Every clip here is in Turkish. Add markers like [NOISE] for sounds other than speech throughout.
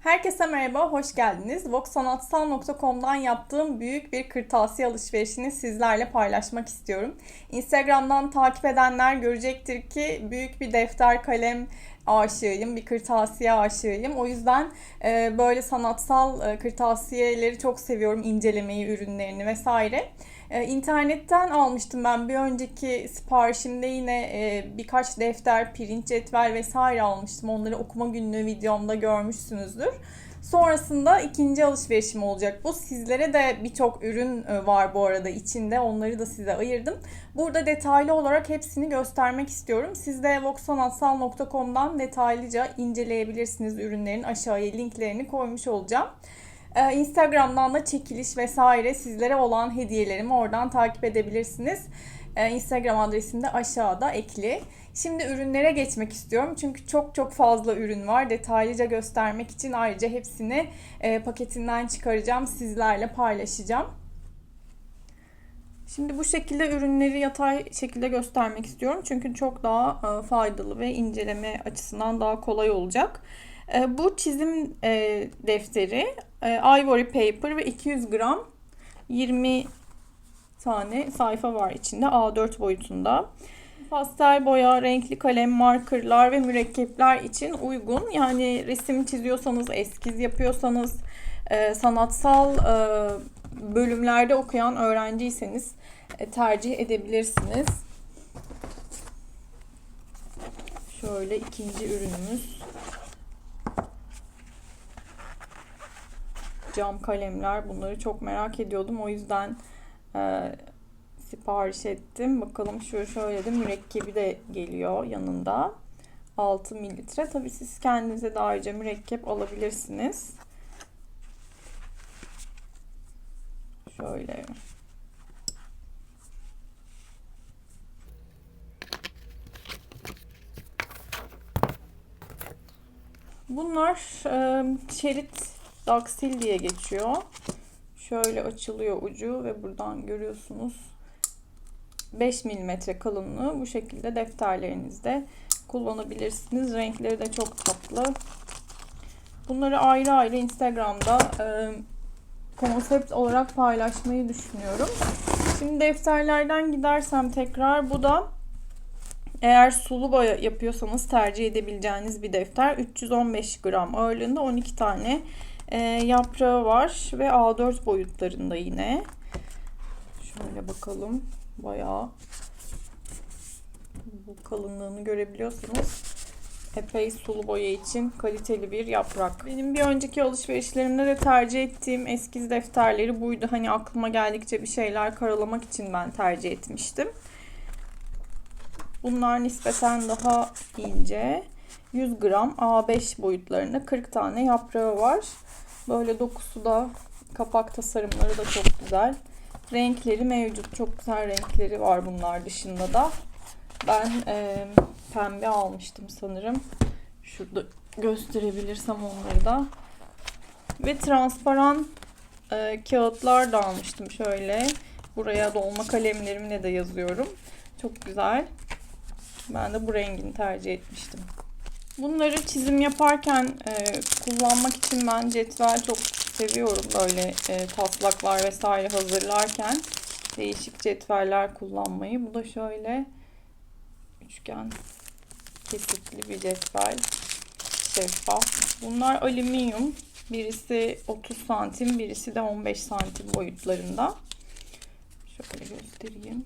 Herkese merhaba, hoş geldiniz. Voxsanatsal.com'dan yaptığım büyük bir kırtasiye alışverişini sizlerle paylaşmak istiyorum. Instagram'dan takip edenler görecektir ki büyük bir defter kalem aşığıyım, bir kırtasiye aşığıyım. O yüzden e, böyle sanatsal e, kırtasiyeleri çok seviyorum, incelemeyi, ürünlerini vesaire. Ee, internetten almıştım ben bir önceki siparişimde yine e, birkaç defter, pirinç cetvel vesaire almıştım. Onları okuma günlüğü videomda görmüşsünüzdür. Sonrasında ikinci alışverişim olacak bu. Sizlere de birçok ürün e, var bu arada içinde. Onları da size ayırdım. Burada detaylı olarak hepsini göstermek istiyorum. Siz de voxsanatsal.com'dan detaylıca inceleyebilirsiniz ürünlerin aşağıya linklerini koymuş olacağım. Ee, Instagram'dan da çekiliş vesaire sizlere olan hediyelerimi oradan takip edebilirsiniz. Ee, Instagram adresim de aşağıda ekli. Şimdi ürünlere geçmek istiyorum. Çünkü çok çok fazla ürün var. Detaylıca göstermek için ayrıca hepsini e, paketinden çıkaracağım. Sizlerle paylaşacağım. Şimdi bu şekilde ürünleri yatay şekilde göstermek istiyorum. Çünkü çok daha e, faydalı ve inceleme açısından daha kolay olacak. E, bu çizim defteri ivory paper ve 200 gram 20 tane sayfa var içinde A4 boyutunda. Pastel boya, renkli kalem, markerlar ve mürekkepler için uygun. Yani resim çiziyorsanız, eskiz yapıyorsanız, sanatsal bölümlerde okuyan öğrenciyseniz tercih edebilirsiniz. Şöyle ikinci ürünümüz. Cam kalemler. Bunları çok merak ediyordum. O yüzden e, sipariş ettim. Bakalım şu şöyle de mürekkebi de geliyor yanında. 6 mililitre. Tabii siz kendinize de ayrıca mürekkep alabilirsiniz. Şöyle Bunlar e, şerit daksil diye geçiyor. Şöyle açılıyor ucu ve buradan görüyorsunuz 5 mm kalınlığı bu şekilde defterlerinizde kullanabilirsiniz. Renkleri de çok tatlı. Bunları ayrı ayrı Instagram'da e, konsept olarak paylaşmayı düşünüyorum. Şimdi defterlerden gidersem tekrar bu da eğer sulu boya yapıyorsanız tercih edebileceğiniz bir defter. 315 gram ağırlığında 12 tane e, yaprağı var ve A4 boyutlarında yine. Şöyle bakalım. Bayağı bu kalınlığını görebiliyorsunuz. Epey sulu boya için kaliteli bir yaprak. Benim bir önceki alışverişlerimde de tercih ettiğim eskiz defterleri buydu. Hani aklıma geldikçe bir şeyler karalamak için ben tercih etmiştim. Bunlar nispeten daha ince. 100 gram A5 boyutlarında 40 tane yaprağı var. Böyle dokusu da kapak tasarımları da çok güzel. Renkleri mevcut. Çok güzel renkleri var bunlar dışında da. Ben e, pembe almıştım sanırım. Şurada gösterebilirsem onları da. Ve transparan e, kağıtlar da almıştım şöyle. Buraya dolma kalemlerimle de yazıyorum. Çok güzel. Ben de bu rengini tercih etmiştim. Bunları çizim yaparken e, kullanmak için ben cetvel çok seviyorum. Böyle e, taslaklar vesaire hazırlarken değişik cetveller kullanmayı. Bu da şöyle üçgen kesitli bir cetvel. Şeffaf. Bunlar alüminyum. Birisi 30 santim, birisi de 15 santim boyutlarında. Şöyle göstereyim.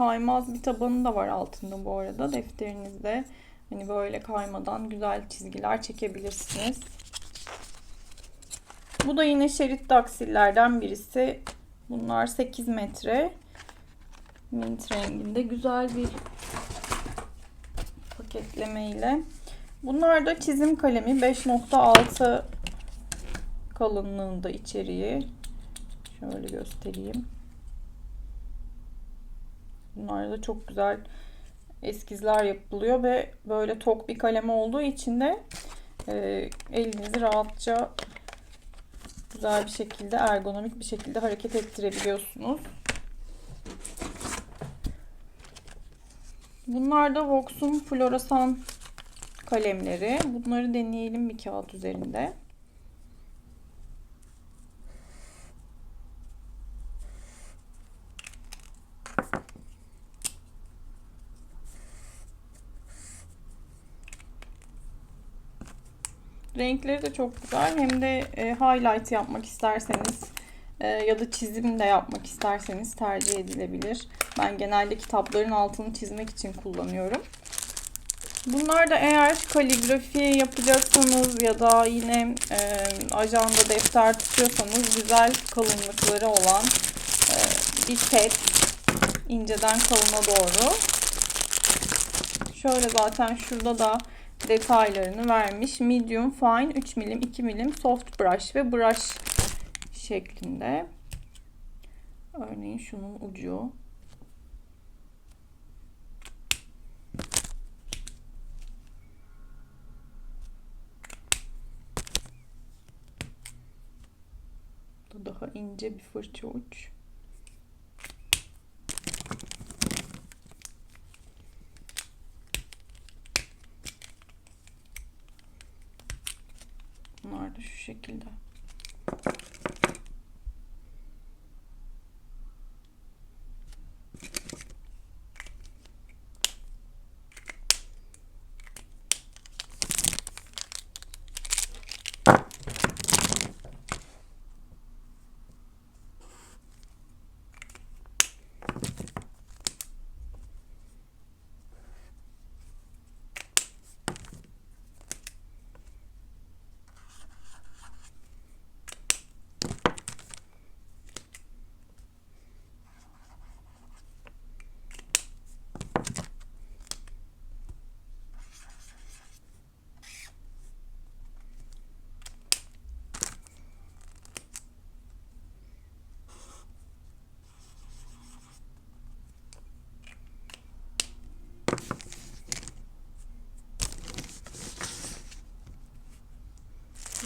Kaymaz bir tabanı da var altında bu arada. Defterinizde hani böyle kaymadan güzel çizgiler çekebilirsiniz. Bu da yine şerit daksillerden birisi. Bunlar 8 metre. Mint renginde güzel bir paketleme ile. Bunlar da çizim kalemi 5.6 kalınlığında içeriği. Şöyle göstereyim. Bunlarda çok güzel eskizler yapılıyor ve böyle tok bir kalem olduğu için de e, elinizi rahatça güzel bir şekilde ergonomik bir şekilde hareket ettirebiliyorsunuz. Bunlar da Vox'un floresan kalemleri. Bunları deneyelim bir kağıt üzerinde. Renkleri de çok güzel. Hem de e, highlight yapmak isterseniz e, ya da çizim de yapmak isterseniz tercih edilebilir. Ben genelde kitapların altını çizmek için kullanıyorum. Bunlar da eğer kaligrafi yapacaksanız ya da yine e, ajanda defter tutuyorsanız güzel kalınlıkları olan e, bir set inceden kalına doğru. Şöyle zaten şurada da detaylarını vermiş. Medium, fine, 3 milim, 2 milim, soft brush ve brush şeklinde. Örneğin şunun ucu. Bu daha ince bir fırça uç. Bunlar şu şekilde.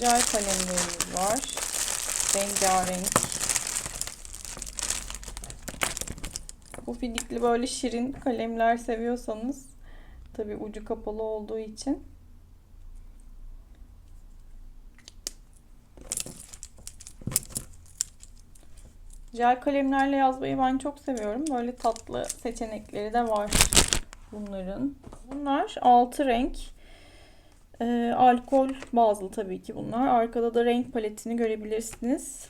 Güzel kalemlerimiz var. Rengarenk. Pufidikli böyle şirin kalemler seviyorsanız tabi ucu kapalı olduğu için Jel kalemlerle yazmayı ben çok seviyorum. Böyle tatlı seçenekleri de var bunların. Bunlar altı renk. Ee, alkol bazlı tabii ki bunlar. Arkada da renk paletini görebilirsiniz.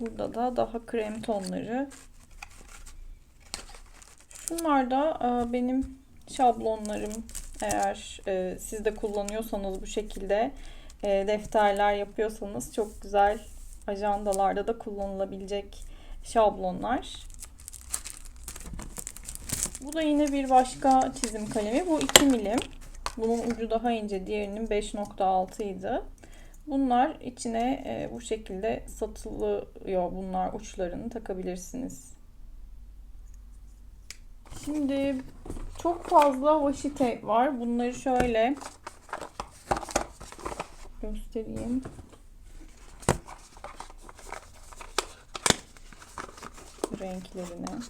Burada da daha krem tonları. Şunlar da e, benim şablonlarım. Eğer e, siz de kullanıyorsanız bu şekilde e, defterler yapıyorsanız çok güzel ajandalarda da kullanılabilecek şablonlar. Bu da yine bir başka çizim kalemi. Bu 2 milim. Bunun ucu daha ince. Diğerinin 5.6 idi. Bunlar içine e, bu şekilde satılıyor. Bunlar uçlarını takabilirsiniz. Şimdi çok fazla washi tape var. Bunları şöyle göstereyim. renklerini.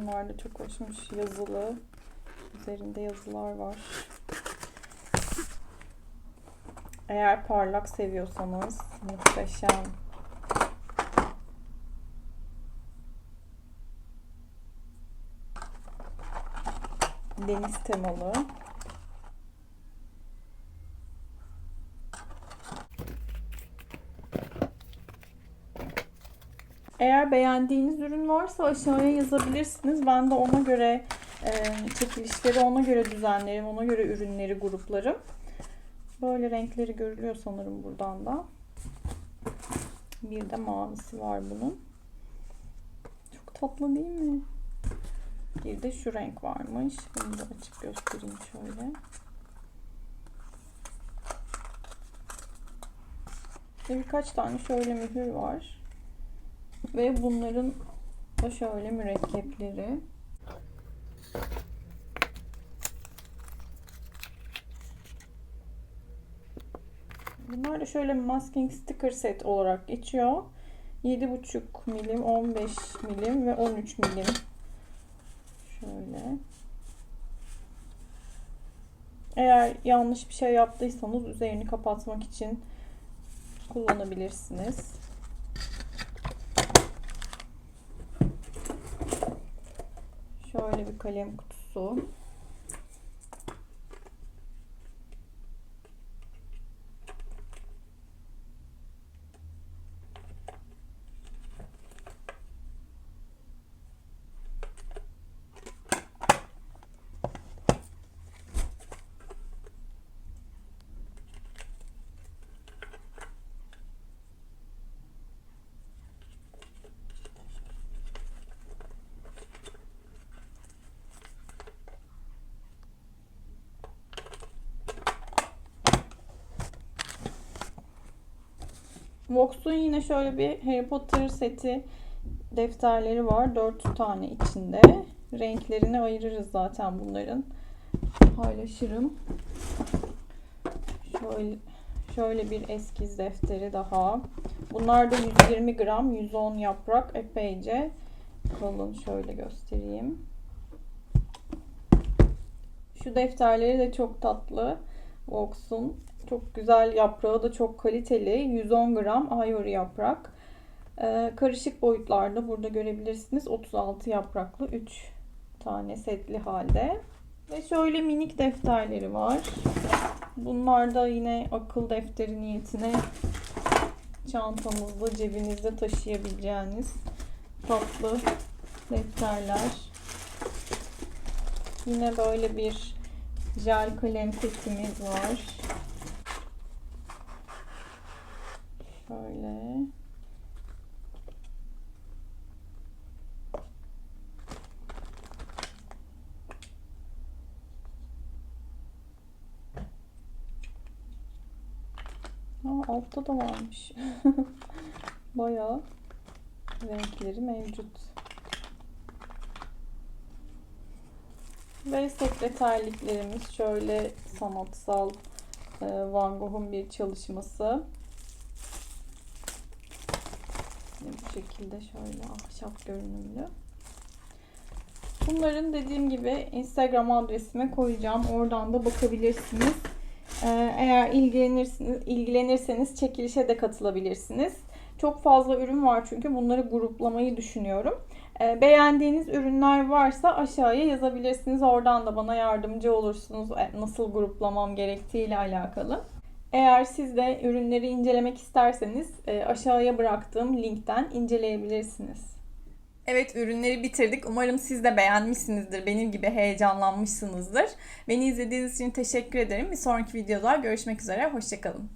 Bunlar da çok hoşmuş. Yazılı. Üzerinde yazılar var. Eğer parlak seviyorsanız muhteşem. Deniz temalı. Eğer beğendiğiniz ürün varsa aşağıya yazabilirsiniz. Ben de ona göre e, çekilişleri ona göre düzenlerim. Ona göre ürünleri gruplarım. Böyle renkleri görülüyor sanırım buradan da. Bir de mavisi var bunun. Çok tatlı değil mi? Bir de şu renk varmış. Bunu da açıp göstereyim şöyle. Birkaç tane şöyle mühür var. Ve bunların da şöyle mürekkepleri. Bunlar da şöyle masking sticker set olarak geçiyor. 7,5 milim, 15 milim ve 13 milim. Şöyle. Eğer yanlış bir şey yaptıysanız üzerini kapatmak için kullanabilirsiniz. Şöyle bir kalem kutusu. Vox'un yine şöyle bir Harry Potter seti defterleri var. 4 tane içinde. Renklerini ayırırız zaten bunların. Paylaşırım. Şöyle şöyle bir eskiz defteri daha. Bunlar da 120 gram, 110 yaprak epeyce kalın. Şöyle göstereyim. Şu defterleri de çok tatlı. Vox'un çok güzel yaprağı da çok kaliteli. 110 gram ivory yaprak. Ee, karışık boyutlarda burada görebilirsiniz. 36 yapraklı 3 tane setli halde. Ve şöyle minik defterleri var. Bunlar da yine akıl defteri niyetine çantanızda, cebinizde taşıyabileceğiniz tatlı defterler. Yine böyle bir jel kalem setimiz var. Şöyle. Aa, altta da varmış. [LAUGHS] Bayağı renkleri mevcut. Ve sekreterliklerimiz şöyle sanatsal e, Van Gogh'un bir çalışması. Bu şekilde şöyle ahşap görünümlü. Bunların dediğim gibi Instagram adresime koyacağım. Oradan da bakabilirsiniz. Ee, eğer ilgilenirsiniz, ilgilenirseniz çekilişe de katılabilirsiniz. Çok fazla ürün var çünkü bunları gruplamayı düşünüyorum. Ee, beğendiğiniz ürünler varsa aşağıya yazabilirsiniz. Oradan da bana yardımcı olursunuz e, nasıl gruplamam gerektiği ile alakalı. Eğer siz de ürünleri incelemek isterseniz e, aşağıya bıraktığım linkten inceleyebilirsiniz. Evet ürünleri bitirdik. Umarım siz de beğenmişsinizdir. Benim gibi heyecanlanmışsınızdır. Beni izlediğiniz için teşekkür ederim. Bir sonraki videoda görüşmek üzere. Hoşçakalın.